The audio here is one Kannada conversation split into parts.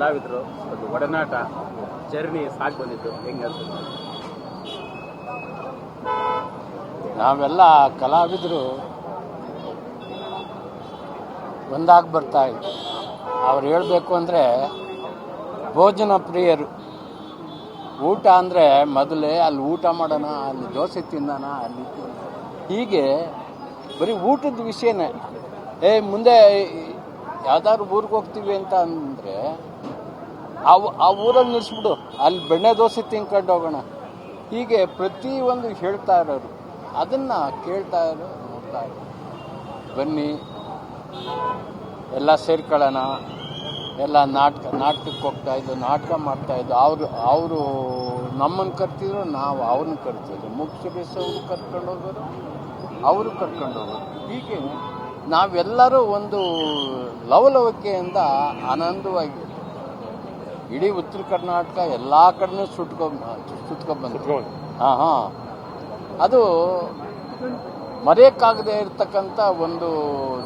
ಕಲಾವಿದರು, ಒಂದು ಒಡನಾಟ, ಜರ್ನಿ ಸಾಕು ಬಂದಿತ್ತು. ಹೆಂಗೆ ಅಂತ ನಾವೆಲ್ಲ ಕಲಾವಿದರು ಒಂದಾಗಿ ಬರ್ತಾ ಇದ್ವಿ. ಅವ್ರು ಹೇಳಬೇಕು ಅಂದರೆ ಭೋಜನ ಪ್ರಿಯರು. ಊಟ ಅಂದರೆ ಮೊದಲೇ ಅಲ್ಲಿ ಊಟ ಮಾಡೋಣ, ಅಲ್ಲಿ ದೋಸೆ ತಿನ್ನೋಣ ಅಲ್ಲಿ. ಹೀಗೆ ಬರೀ ಊಟದ ವಿಷಯನೇ. ಏ, ಮುಂದೆ ಯಾವ್ದಾದ್ರು ಊರಿಗೆ ಹೋಗ್ತೀವಿ ಅಂತ ಅಂದರೆ ಆ ಊರಲ್ಲಿ ನಿಲ್ಲಿಸ್ಬಿಡು ಅಲ್ಲಿ ಬೆಣ್ಣೆ ದೋಸೆ ತಿನ್ಕೊಂಡು ಹೋಗೋಣ. ಹೀಗೆ ಪ್ರತಿಯೊಂದು ಹೇಳ್ತಾ ಇರೋರು, ಅದನ್ನು ಕೇಳ್ತಾ ಇರೋ, ನೋಡ್ತಾ ಇರೋ. ಬನ್ನಿ, ಎಲ್ಲ ಸೇರ್ಕೊಳ್ಳೋಣ. ಎಲ್ಲ ನಾಟಕ, ನಾಟಕಕ್ಕೆ ಹೋಗ್ತಾ ಇದ್ದು, ನಾಟಕ ಮಾಡ್ತಾ ಇದ್ದು, ಅವರು ಅವರು ನಮ್ಮನ್ನು ಕರ್ತಿದ್ರು, ನಾವು ಅವ್ರನ್ನ ಕರ್ತಿದ್ರು ಮುಖ್ಯ ಬೇಸವರು ಕರ್ಕೊಂಡು ಹೋಗೋರು, ಅವರು ಕರ್ಕೊಂಡು ಹೋಗೋರು. ಹೀಗೆ ನಾವೆಲ್ಲರೂ ಒಂದು ಲವಲವಿಕೆಯಿಂದ ಆನಂದವಾಗಿ ಇಡೀ ಉತ್ತರ ಕರ್ನಾಟಕ ಎಲ್ಲ ಕಡೆನೂ ಸುಟ್ಕೊಂಡ್ ಸುತ್ಕೊಂಡ್ಬಂದು ಹಾಂ ಹಾಂ. ಅದು ಮರೆಯಕ್ಕಾಗದೇ ಇರತಕ್ಕಂಥ ಒಂದು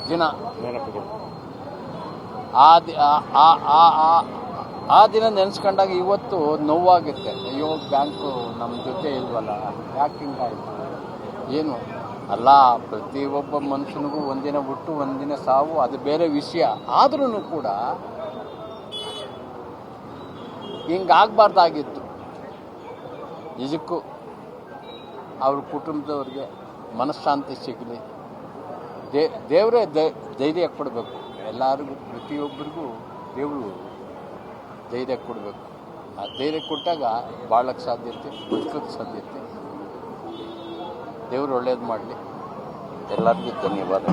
ದಿನ. ಆ ದಿ- ಆ- ಆ- ಆ- ಆ- ಆ ದಿನ ನೆನೆಸ್ಕೊಂಡಾಗ ಇವತ್ತು ನೋವಾಗುತ್ತೆ. ಅಯ್ಯೋ ಬ್ಯಾಂಕು ನಮ್ಮ ಜೊತೆ ಇಲ್ವಲ್ಲ? ಯಾಕೆ ಹಿಂಗಾಯ್ತು? ಏನು? ಅಲ್ಲ, ಪ್ರತಿಯೊಬ್ಬ ಮನುಷ್ಯನಿಗೂ ಒಂದಿನ ಹುಟ್ಟು, ಒಂದಿನ ಸಾವು, ಅದು ಬೇರೆ ವಿಷಯ. ಆದ್ರೂ ಕೂಡ ಹಿಂಗಾಗಬಾರ್ದಾಗಿತ್ತು. ನಿಜಕ್ಕೂ ಅವ್ರ ಕುಟುಂಬದವ್ರಿಗೆ ಮನಃಶಾಂತಿ ಸಿಗಲಿ. ದೇ, ದೇವರೇ ಧೈರ್ಯ ಕೊಡಬೇಕು. ಎಲ್ಲರಿಗೂ, ಪ್ರತಿಯೊಬ್ಬರಿಗೂ ದೇವರು ಧೈರ್ಯ ಕೊಡಬೇಕು. ಆ ಧೈರ್ಯ ಕೊಟ್ಟಾಗ ಬಾಳಕ್ಕೆ ಸಾಧ್ಯತೆ ಬದುಕೋಕ್ಕೆ ಸಾಧ್ಯತೆ. ದೇವರು ಒಳ್ಳೇದು ಮಾಡಲಿ. ಎಲ್ಲರಿಗೂ ಧನ್ಯವಾದ